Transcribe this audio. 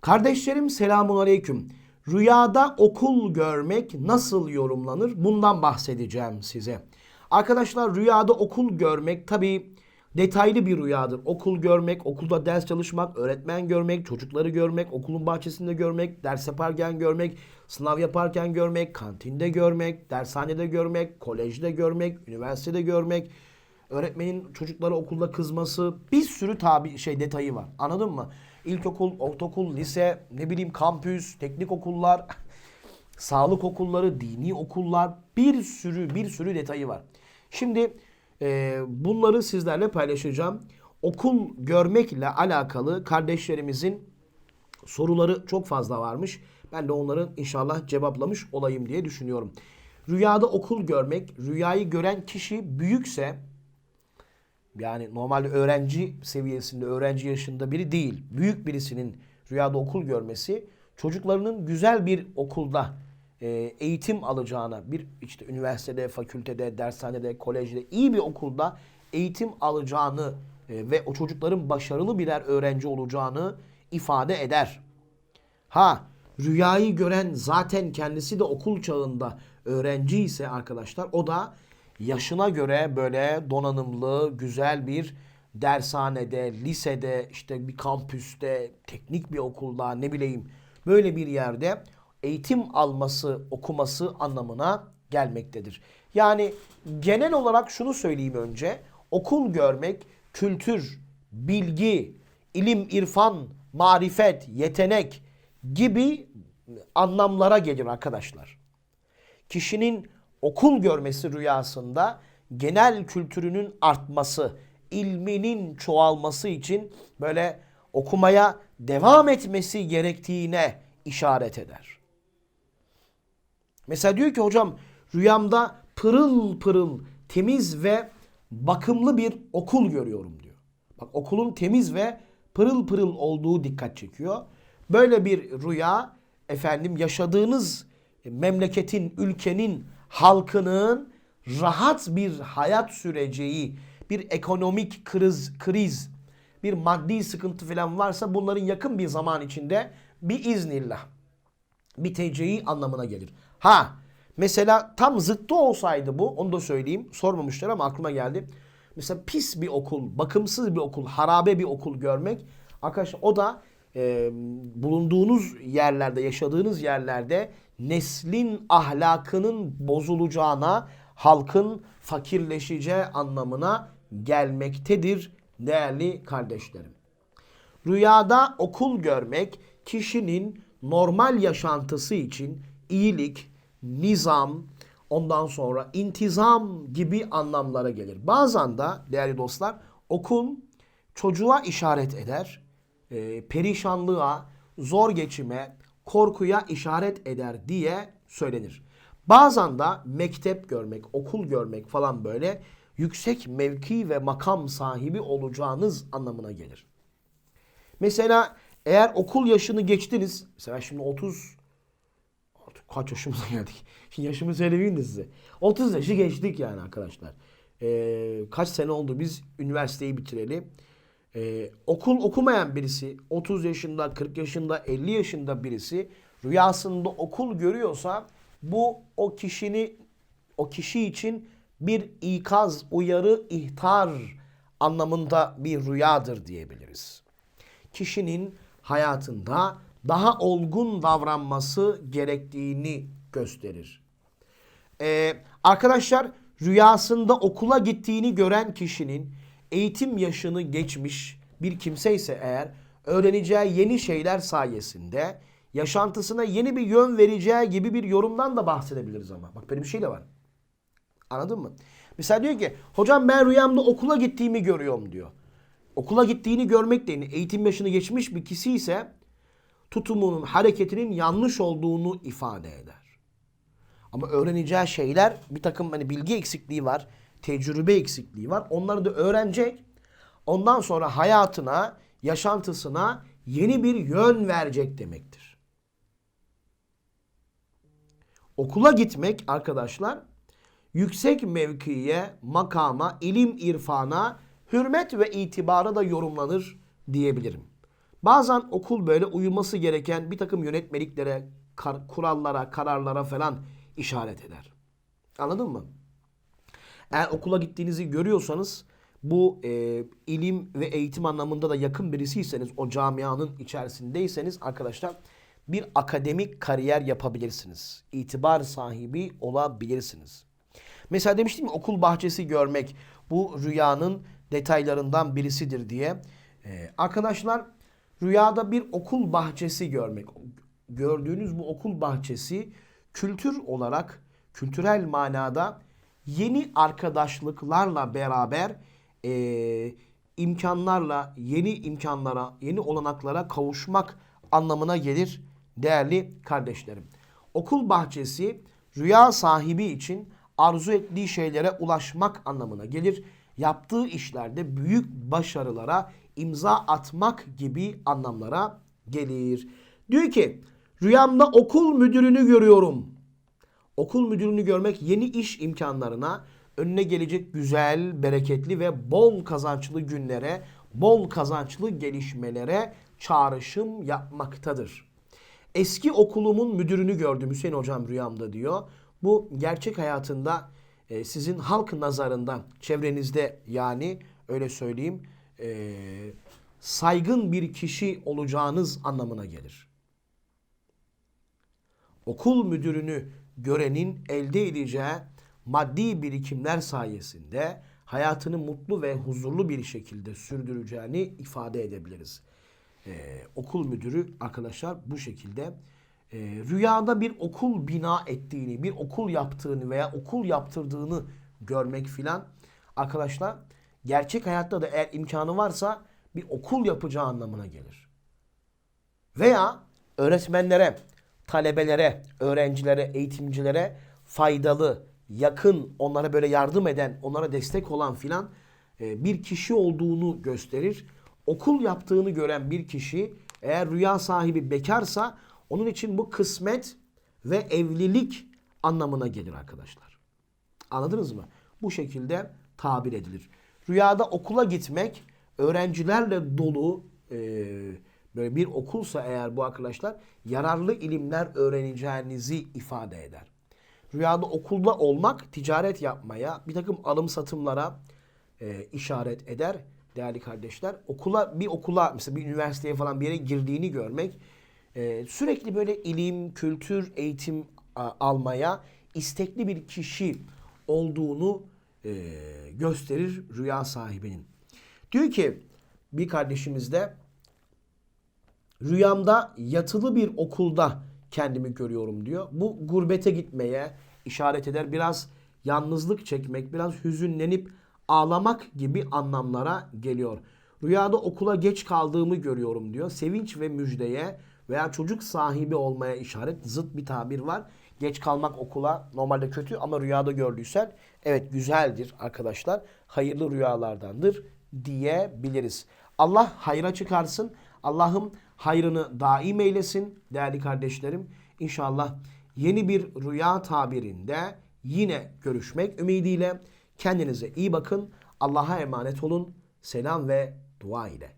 Kardeşlerim selamun aleyküm. Rüyada okul görmek nasıl yorumlanır? Bundan bahsedeceğim size. Arkadaşlar rüyada okul görmek tabii detaylı bir rüyadır. Okul görmek, okulda ders çalışmak, öğretmen görmek, çocukları görmek, okulun bahçesinde görmek, ders yaparken görmek, sınav yaparken görmek, kantinde görmek, dershanede görmek, kolejde görmek, üniversitede görmek, öğretmenin çocuklara okulda kızması bir sürü tabi şey detayı var. Anladın mı? İlkokul, ortaokul, lise, ne bileyim kampüs, teknik okullar, sağlık okulları, dini okullar bir sürü bir sürü detayı var. Şimdi e, bunları sizlerle paylaşacağım. Okul görmekle alakalı kardeşlerimizin soruları çok fazla varmış. Ben de onların inşallah cevaplamış olayım diye düşünüyorum. Rüyada okul görmek, rüyayı gören kişi büyükse yani normalde öğrenci seviyesinde, öğrenci yaşında biri değil. Büyük birisinin rüyada okul görmesi çocuklarının güzel bir okulda e, eğitim alacağına, bir işte üniversitede, fakültede, dershanede, kolejde iyi bir okulda eğitim alacağını e, ve o çocukların başarılı birer öğrenci olacağını ifade eder. Ha rüyayı gören zaten kendisi de okul çağında öğrenci ise arkadaşlar o da yaşına göre böyle donanımlı güzel bir dershanede, lisede, işte bir kampüste, teknik bir okulda ne bileyim böyle bir yerde eğitim alması, okuması anlamına gelmektedir. Yani genel olarak şunu söyleyeyim önce. Okul görmek kültür, bilgi, ilim, irfan, marifet, yetenek gibi anlamlara gelir arkadaşlar. Kişinin okul görmesi rüyasında genel kültürünün artması, ilminin çoğalması için böyle okumaya devam etmesi gerektiğine işaret eder. Mesela diyor ki hocam rüyamda pırıl pırıl temiz ve bakımlı bir okul görüyorum diyor. Bak okulun temiz ve pırıl pırıl olduğu dikkat çekiyor. Böyle bir rüya efendim yaşadığınız memleketin, ülkenin, halkının rahat bir hayat süreceği, bir ekonomik kriz, kriz, bir maddi sıkıntı falan varsa bunların yakın bir zaman içinde bir iznillah biteceği anlamına gelir. Ha mesela tam zıttı olsaydı bu onu da söyleyeyim sormamışlar ama aklıma geldi. Mesela pis bir okul, bakımsız bir okul, harabe bir okul görmek arkadaşlar o da e, bulunduğunuz yerlerde, yaşadığınız yerlerde neslin ahlakının bozulacağına, halkın fakirleşeceği anlamına gelmektedir değerli kardeşlerim. Rüyada okul görmek kişinin normal yaşantısı için iyilik, nizam, ondan sonra intizam gibi anlamlara gelir. Bazen de değerli dostlar okul çocuğa işaret eder, e, perişanlığa, zor geçime, korkuya işaret eder diye söylenir. Bazen de mektep görmek, okul görmek falan böyle yüksek mevki ve makam sahibi olacağınız anlamına gelir. Mesela eğer okul yaşını geçtiniz, mesela şimdi 30 artık kaç yaşımıza geldik? Şimdi yaşımı söylemeyeyim de size. 30 yaşı geçtik yani arkadaşlar. Ee, kaç sene oldu biz üniversiteyi bitireli. Ee, okul okumayan birisi 30 yaşında, 40 yaşında, 50 yaşında birisi rüyasında okul görüyorsa bu o kişini o kişi için bir ikaz, uyarı, ihtar anlamında bir rüyadır diyebiliriz. Kişinin hayatında daha olgun davranması gerektiğini gösterir. Ee, arkadaşlar rüyasında okula gittiğini gören kişinin eğitim yaşını geçmiş bir kimse ise eğer öğreneceği yeni şeyler sayesinde yaşantısına yeni bir yön vereceği gibi bir yorumdan da bahsedebiliriz ama. Bak böyle bir şey de var. Anladın mı? Mesela diyor ki hocam ben rüyamda okula gittiğimi görüyorum diyor. Okula gittiğini görmek de eğitim yaşını geçmiş bir kişi ise tutumunun, hareketinin yanlış olduğunu ifade eder. Ama öğreneceği şeyler bir takım hani bilgi eksikliği var, tecrübe eksikliği var. Onları da öğrenecek. Ondan sonra hayatına, yaşantısına yeni bir yön verecek demektir. Okula gitmek arkadaşlar yüksek mevkiye, makama, ilim irfana, hürmet ve itibara da yorumlanır diyebilirim. Bazen okul böyle uyulması gereken bir takım yönetmeliklere, kar- kurallara, kararlara falan işaret eder. Anladın mı? Eğer okula gittiğinizi görüyorsanız bu e, ilim ve eğitim anlamında da yakın birisiyseniz, o camianın içerisindeyseniz arkadaşlar bir akademik kariyer yapabilirsiniz. İtibar sahibi olabilirsiniz. Mesela demiştim ya okul bahçesi görmek bu rüyanın detaylarından birisidir diye. Ee, arkadaşlar rüyada bir okul bahçesi görmek. Gördüğünüz bu okul bahçesi kültür olarak, kültürel manada yeni arkadaşlıklarla beraber e, imkanlarla, yeni imkanlara, yeni olanaklara kavuşmak anlamına gelir değerli kardeşlerim. Okul bahçesi rüya sahibi için arzu ettiği şeylere ulaşmak anlamına gelir. Yaptığı işlerde büyük başarılara imza atmak gibi anlamlara gelir. Diyor ki rüyamda okul müdürünü görüyorum. Okul müdürünü görmek yeni iş imkanlarına, önüne gelecek güzel, bereketli ve bol kazançlı günlere, bol kazançlı gelişmelere çağrışım yapmaktadır. Eski okulumun müdürünü gördüm Hüseyin hocam rüyamda diyor. Bu gerçek hayatında e, sizin halk nazarında, çevrenizde yani öyle söyleyeyim e, saygın bir kişi olacağınız anlamına gelir okul müdürünü görenin elde edeceği maddi birikimler sayesinde hayatını mutlu ve huzurlu bir şekilde sürdüreceğini ifade edebiliriz. Ee, okul müdürü arkadaşlar bu şekilde e, rüyada bir okul bina ettiğini, bir okul yaptığını veya okul yaptırdığını görmek filan arkadaşlar gerçek hayatta da eğer imkanı varsa bir okul yapacağı anlamına gelir veya öğretmenlere, talebelere, öğrencilere, eğitimcilere faydalı, yakın, onlara böyle yardım eden, onlara destek olan filan e, bir kişi olduğunu gösterir. Okul yaptığını gören bir kişi eğer rüya sahibi bekarsa onun için bu kısmet ve evlilik anlamına gelir arkadaşlar. Anladınız mı? Bu şekilde tabir edilir. Rüyada okula gitmek öğrencilerle dolu e, böyle bir okulsa eğer bu arkadaşlar yararlı ilimler öğreneceğinizi ifade eder. Rüyada okulda olmak ticaret yapmaya, bir takım alım satımlara e, işaret eder değerli kardeşler. Okula bir okula mesela bir üniversiteye falan bir yere girdiğini görmek e, sürekli böyle ilim, kültür, eğitim a, almaya istekli bir kişi olduğunu e, gösterir rüya sahibinin. Diyor ki bir kardeşimiz de rüyamda yatılı bir okulda kendimi görüyorum diyor. Bu gurbete gitmeye işaret eder. Biraz yalnızlık çekmek, biraz hüzünlenip ağlamak gibi anlamlara geliyor. Rüyada okula geç kaldığımı görüyorum diyor. Sevinç ve müjdeye veya çocuk sahibi olmaya işaret zıt bir tabir var. Geç kalmak okula normalde kötü ama rüyada gördüysen evet güzeldir arkadaşlar. Hayırlı rüyalardandır diyebiliriz. Allah hayra çıkarsın. Allah'ım hayrını daim eylesin değerli kardeşlerim. İnşallah yeni bir rüya tabirinde yine görüşmek ümidiyle kendinize iyi bakın. Allah'a emanet olun. Selam ve dua ile.